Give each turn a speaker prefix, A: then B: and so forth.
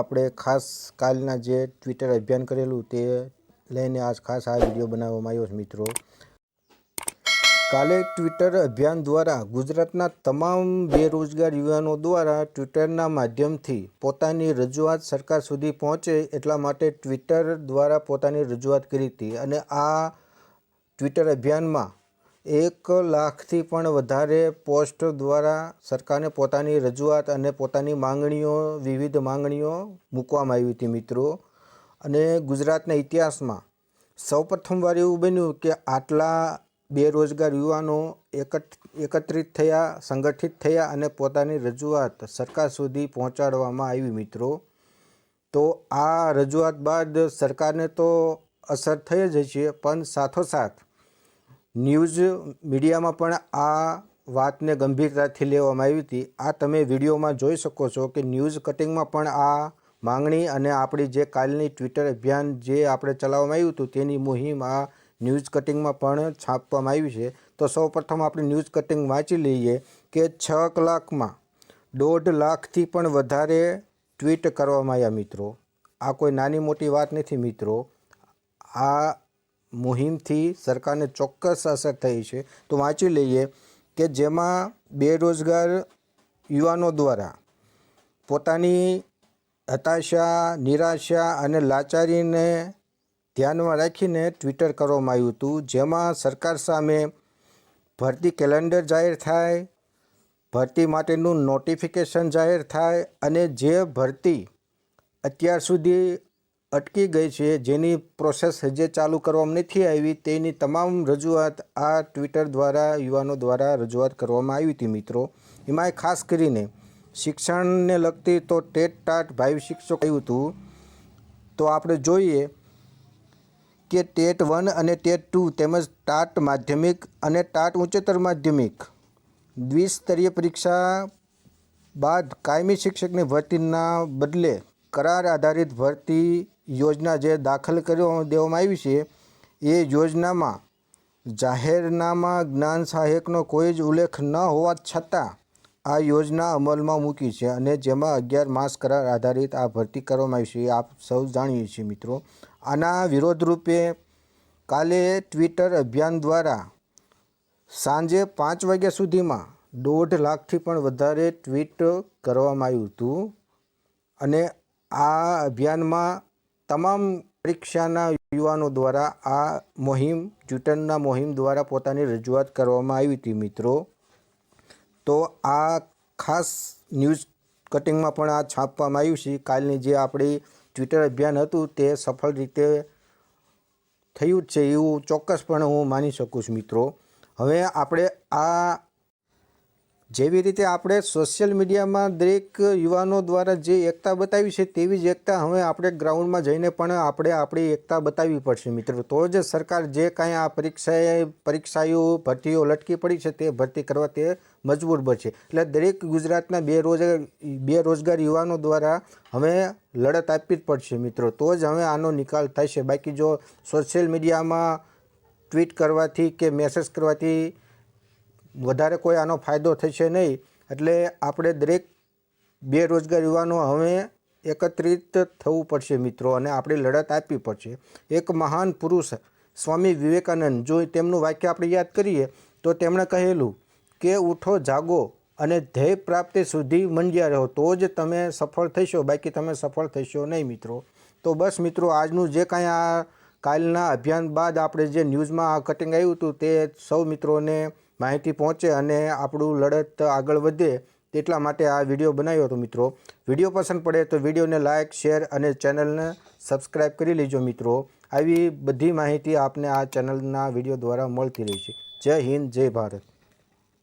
A: આપણે ખાસ કાલના જે ટ્વિટર અભિયાન કરેલું તે લઈને આજ ખાસ આ વીડિયો બનાવવામાં આવ્યો છે મિત્રો. કાલે ટ્વિટર અભિયાન દ્વારા ગુજરાતના તમામ બેરોજગાર યુવાનો દ્વારા ટ્વિટરના માધ્યમથી પોતાની રજૂઆત સરકાર સુધી પહોંચે એટલા માટે ટ્વિટર દ્વારા પોતાની રજૂઆત કરી હતી અને આ ટ્વિટર અભિયાનમાં એક લાખથી પણ વધારે પોસ્ટ દ્વારા સરકારને પોતાની રજૂઆત અને પોતાની માંગણીઓ, વિવિધ માંગણીઓ મૂકવામાં આવી હતી મિત્રો. અને ગુજરાતના ઇતિહાસમાં સૌપ્રથમવાર એવું બન્યું કે આટલા બેરોજગાર યુવાનો એકત્રિત થયા, સંગઠિત થયા અને પોતાની રજૂઆત સરકાર સુધી પહોંચાડવામાં આવી મિત્રો. તો આ રજૂઆત બાદ સરકારને તો અસર થઈ જ છે, પણ સાથોસાથ ન્યૂઝ મીડિયામાં પણ આ વાતને ગંભીરતાથી લેવામાં આવી હતી. આ તમે વિડીયોમાં જોઈ શકો છો કે ન્યૂઝ કટિંગમાં પણ આ માંગણી અને આપણી જે કાલની ટ્વિટર અભિયાન જે આપણે ચલાવવામાં આવ્યું હતું તેની મુહિમ આ ન્યૂઝ કટિંગમાં પણ છાપવામાં આવી છે. તો સૌપ્રથમ આપણે ન્યૂઝ કટિંગ વાંચી લઈએ કે છ કલાકમાં દોઢ લાખથી પણ વધારે ટ્વીટ કરવામાં આવ્યા મિત્રો. આ કોઈ નાની મોટી વાત નથી મિત્રો. આ મુહિમથી સરકારને ચોક્કસ અસર થઈ છે. તો વાંચી લઈએ કે જેમાં બેરોજગાર યુવાનો દ્વારા પોતાની હતાશા, નિરાશા અને લાચારીને ધ્યાનમાં રાખીને ટ્વિટર કરવામાં આવ્યું હતું, જેમાં સરકાર સામે ભરતી કેલેન્ડર જાહેર થાય, ભરતી માટેનું નોટિફિકેશન જાહેર થાય અને જે ભરતી અત્યાર સુધી અટકી ગઈ છે. જેની પ્રોસેસ હજે ચાલુ કરવામાં નથી આવી. તેની તમામ રજૂઆત આ ટ્વિટર દ્વારા, યુવાનો દ્વારા રજૂઆત કરવામાં આવી હતી મિત્રો. એમાં ખાસ કરીને શિક્ષણને લગતી તો ટેટ ટાટ ભાઈ શિક્ષકો કહ્યું હતું. તો આપણે જોઈએ કે ટેટ વન અને ટેટ ટુ તેમજ ટાટ માધ્યમિક અને ટાટ ઉચ્ચતર માધ્યમિક દ્વિસ્તરીય પરીક્ષા બાદ કાયમી શિક્ષકની ભરતીના બદલે કરાર આધારિત ભરતી યોજના જે દાખલ કર્યો દેવામાં આવી છે, એ યોજનામાં જાહેરનામાં જ્ઞાન સહાયકનો કોઈ જ ઉલ્લેખ ન હોવા છતાં આ યોજના અમલમાં મૂકી છે અને જેમાં અગિયાર માસ કરાર આધારિત આ ભરતી કરવામાં આવી છે આપ સૌ જાણીએ છીએ મિત્રો. આના વિરોધરૂપે કાલે ટ્વિટર અભિયાન દ્વારા સાંજે પાંચ વાગ્યા સુધીમાં દોઢ લાખથી પણ વધારે ટ્વીટ કરવામાં આવ્યું હતું. અને આ અભિયાનમાં તમામ પરીક્ષાના યુવાનો દ્વારા આ મુહિમ ટ્વિટરના મુહિમ દ્વારા પોતાની રજૂઆત કરવામાં આવી હતી મિત્રો. તો આ ખાસ ન્યૂઝ કટિંગમાં પણ આ છાપવામાં આવ્યું છે. કાલની જે આપણી ટ્વિટર અભિયાન હતું તે સફળ રીતે થયું જ છે એવું ચોક્કસપણે હું માની શકું છું મિત્રો. હવે આપણે આ જેવી રીતે આપણે સોશિયલ મીડિયામાં દરેક યુવાનો દ્વારા જે એકતા બતાવી છે તેવી જ એકતા હવે આપણે ગ્રાઉન્ડમાં જઈને પણ આપણે આપણી એકતા બતાવવી પડશે મિત્રો. તો જ સરકાર જે કાંઈ આ પરીક્ષાએ પરીક્ષાઓ ભરતીઓ લટકી પડી છે તે ભરતી કરવા તે મજબૂર બનશે. એટલે દરેક ગુજરાતના બેરોજગાર બેરોજગાર યુવાનો દ્વારા હવે લડત આપવી જ પડશે મિત્રો. તો જ હવે આનો નિકાલ થશે. બાકી જો સોશિયલ મીડિયામાં ટ્વીટ કરવાથી કે મેસેજ કરવાથી વધારે કોઈ આનો ફાયદો થશે નહીં. એટલે આપણે દરેક બેરોજગાર યુવાનો હવે એકત્રિત થવું પડશે મિત્રો અને આપણે લડત આપવી પડશે. એક મહાન પુરુષ સ્વામી વિવેકાનંદ, જો તેમનું વાક્ય આપણે યાદ કરીએ, તો તેમણે કહેલું કે ઉઠો, જાગો અને ધ્યેય પ્રાપ્તિ સુધી મંડ્યા રહો. તો જ તમે સફળ થશો. બાકી તમે સફળ થશો નહીં મિત્રો. તો બસ મિત્રો, આજનું જે કાંઈ આ કાલના અભિયાન બાદ આપણે જે ન્યૂઝમાં આ કટિંગ આવ્યું હતું તે સૌ મિત્રોને માહિતી પહોંચે અને આપણું લડત આગળ વધે તેટલા માટે આ વીડિયો બનાવ્યો હતો મિત્રો. વીડિયો પસંદ પડે તો વિડીયોને લાઇક શેર અને ચેનલને સબસ્ક્રાઈબ કરી લેજો મિત્રો. આવી બધી માહિતી આપને આ ચેનલના વીડિયો દ્વારા મળતી રહી છે. જય હિન્દ, જય ભારત.